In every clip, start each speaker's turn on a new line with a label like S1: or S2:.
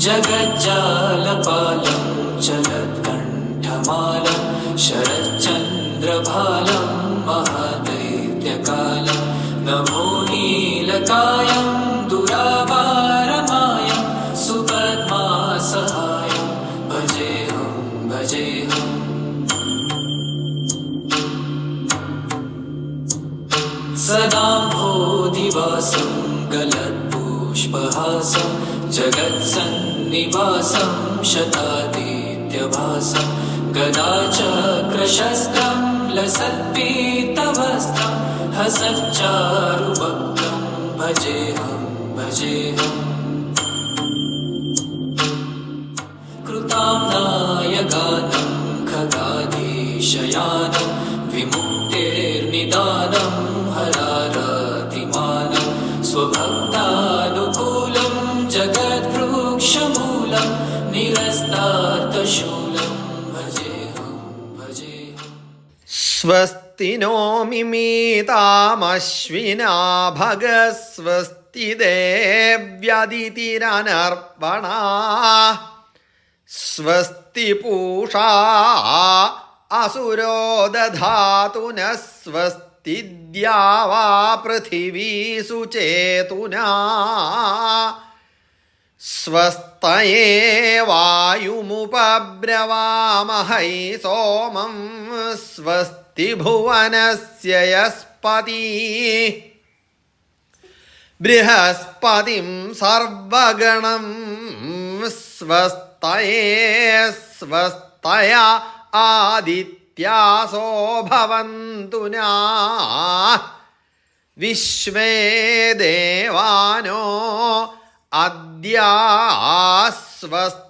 S1: जगज्जालपालं चलत्कण्ठमालं शरच्चन्द्रभालं महादैत्यकालं। नमो नीलकायं दुरावारमायं सुपद्मासहायं। भजेऽहं भजेऽहम् सदाम्भोधिवासं गलत्पुष्पहासं जगत्सन्निवासं शतादित्यभासं गदाचक्रशस्त्रं लसत्पीतवस्त्रं हसच्चारुभक्तं भजेऽहं भजेऽहम्
S2: स्वस्ति नो मिमीतामश्विना भगस्वस्ति देव्यदितिरनर्पणा स्वस्ति पूषा असुरो दधातु न स्वस्ति द्यावा पृथिवी सुचेतुना स्वस्तये वायुमुपब्रवामहै सोमं स्वस्ति ത്രിഭുവനസ്യയസ്പതി ബൃഹസ്പതിം സർവഗണം സ്വസ്തയേ സ്വസ്തയ ആദിത്യാസോ ഭവന്തുനാ വിശ്വേ ദേവാനോ അദ്യാസ്വസ്ത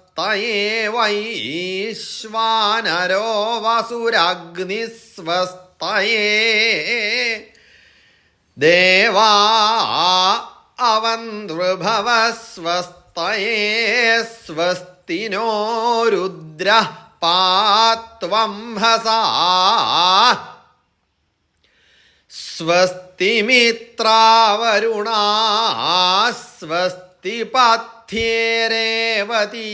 S2: സ്വസ്തയേവൈശ്വാനരോ വസുരഗ്നിസ്വസ്തയേ ദേവാ അവന്തൃഭവ സ്വസ്തയേ സ്വസ്തിനോ രുദ്ര പാത്വം ഹസാ. സ്വസ്തിമിത്രാവരുണാ സ്വസ്തി പത്ത് മധ്യേരേവതി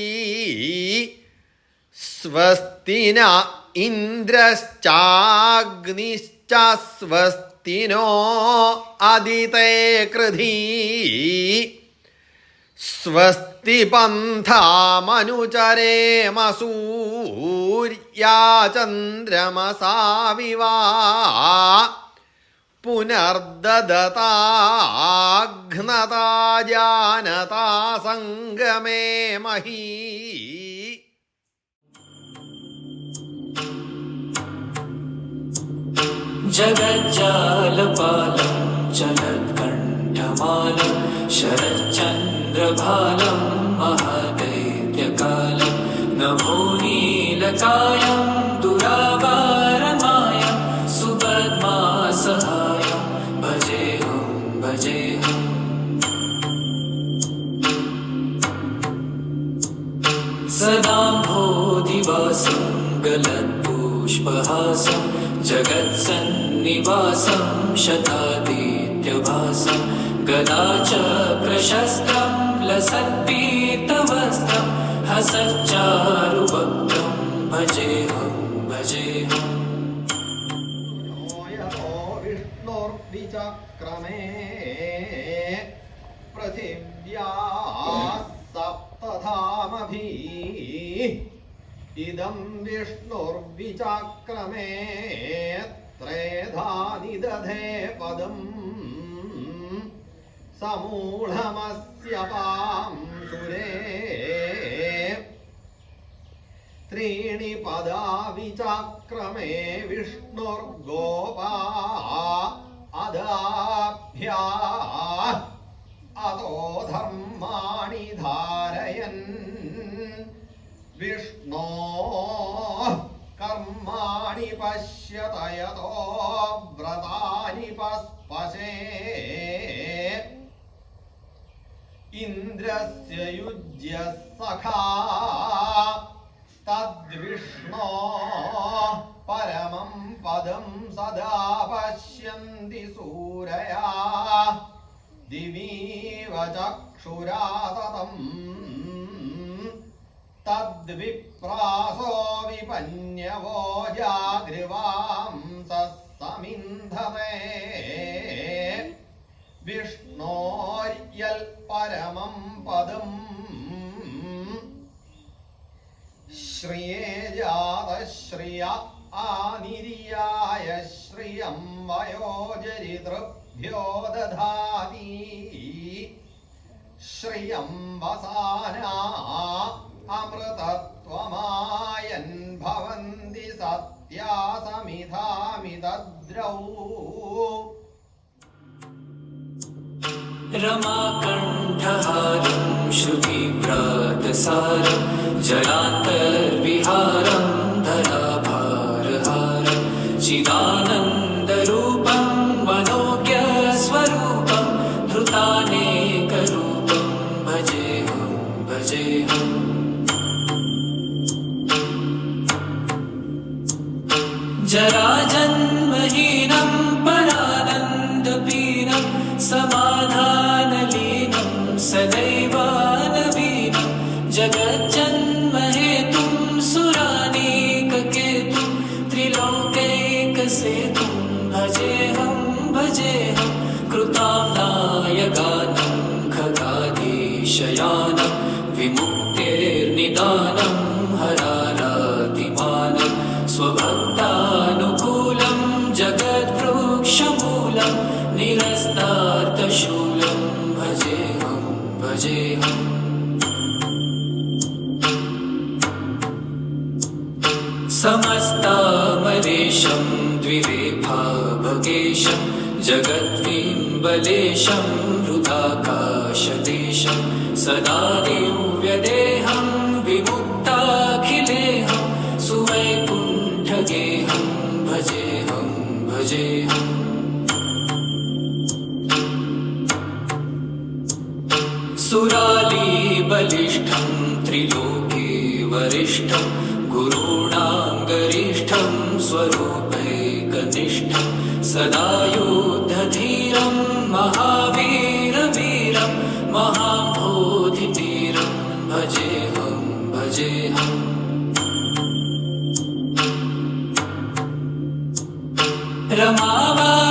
S2: സ്വസ്തിന ഇന്ദ്രശ്ചാഗ്നിശ്ച സ്വസ്തിനോ അതിതേ
S1: കൃതി. സ്വസ്തി പന്ഥാമനുചരേമസൂര്യാചന്ദ്രമസാവിവാ പുനർദദതാഘ്നതാജാനതാ സംഗമേ മഹീ. ജഗജ്ജാലപാലം ജഗത്കണ്ഠമാലം ശരചന്ദ്രഭാലം മഹാദൈത്യകാലം. നമോ നീലകായം. जगत्सन्निवासं शतादित्यभासं गदाचक्रशस्त्रं लसत्पीतवस्त्रं हसच्चारुभक्तं भजेऽहं भजेऽहम्
S2: यतो पृथिव्या इदं विष्णुर्विचक्रमे ത്രേധാനിദധേ പദം സമൂഢമസ്യ പാം സുരേ. ത്രീണി പദാ വിചാക്രമേ വിഷ്ണുർഗോപാ അദാഭ്യാ ഇന്ദ്രസ്യ യുജ്യ സഖാ തദ്വിഷ്ണോ പരമം പദം സദാ പശ്യന്തി സൂരയാ. ദിവീവ ചക്ഷുരാതതം തദ്വിപ്രാസോ വിപന്യവോ ജാഗ്രവാം സമിന്ധമേ വിഷ്ണോരി വിഷ്ണോര്യൽ പരമം പദം. ശ്രിയേജാതശ്രിയ ആനിര്യായ ശ്രിയം വയോജരിതൃഭ്യോ ദധാതി ശ്രിയം വസാന അമൃതത്വമായൻ ഭവന്തി സത്യാസമിധാമിതദ്രൗ.
S1: रमाकण्ठहारं श्रुतिव्रातसारं जलान्तर्विहारं धराभारहारं चिदानन्दरूपं मनोज्ञस्वरूपं धृतानेकरूपं भजेऽहं भजेऽहम् जराजन्महीनं परानन्दपीनं They. समस्तामरेशं द्विरेफाभगेशं जगद्विम्बलेशं हृदाकाशदेशं सदा दिव्यदेहं स्वरूपैकनिष्ठं सदा युद्धधीरं महावीरवीरं महाबोधितीरं भजेऽहं भजेऽहम् रमावामभागं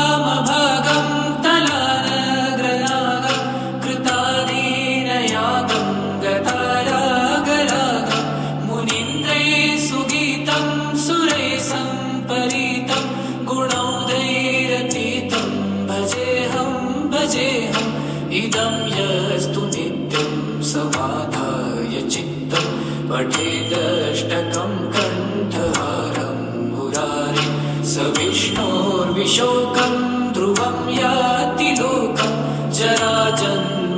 S1: भजेऽहम् इदं यस्तु नित्यं समाधाय चित्तं पठेदष्टकं कण्ठहारं मुरारि स विष्णोर्विशोकं ध्रुवं याति लोकं जराजन्मशोकम्